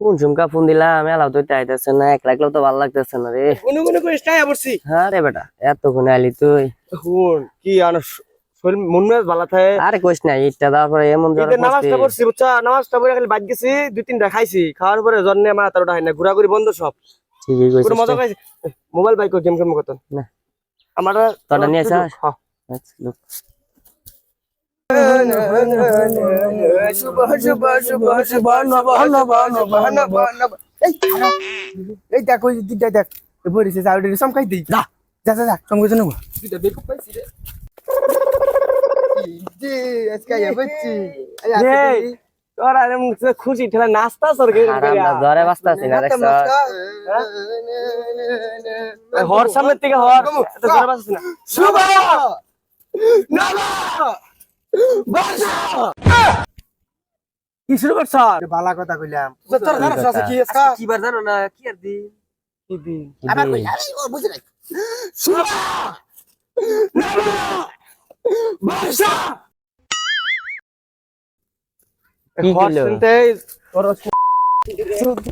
কোন ঝুমকা ফোন দিলাম এলাও তো আইতেছে না এক লাগলেও তো ভালো লাগতেছে না রে। করে স্টাই আবরছি। হ্যাঁ রে বেটা এতক্ষণে আইলি তুই। হুন কি আনো শরীর মন মেজাজ ভালো থাকে? আরে কইস না ইটটা দেওয়ার পরে এমন জ্বর নামাজটা পড়ছি বুঝছা? নামাজটা পড়ে খালি বাদ গেছি দুই তিনটা খাইছি খাওয়ার পরে জন্মে আমার তারটা হয় না ঘোরাঘুরি বন্ধ সব। ঠিকই পুরো মজা খাইছি। মোবাইল বাইক গেম খেলব কত না। আমার তোরটা নিয়ে? হ্যাঁ। লোক। শুভ শুভ শুভ শুভ নব নব নব নব নব এই এই দেখ ওই দিকটা দেখ। বলিছে যাও রে সম যা যা যা যা সম কইছ দুইটা বেকু পাইছি রে জি আজকে আয়া বচ্চি এই তোর আরে মুখে খুশি ঠেলা নাস্তা বাঁচতাছি না দেখছ? হর সামনে থেকে হর না। শুভ! নব বর্ষা কি শুরু করছ? বালা কথা কইলাম। তোর জানাস আছে কি আজকে কি বার জানো না কি আর দিন? কি দিন? আবার কই? আরে ও বুঝি নাই। কি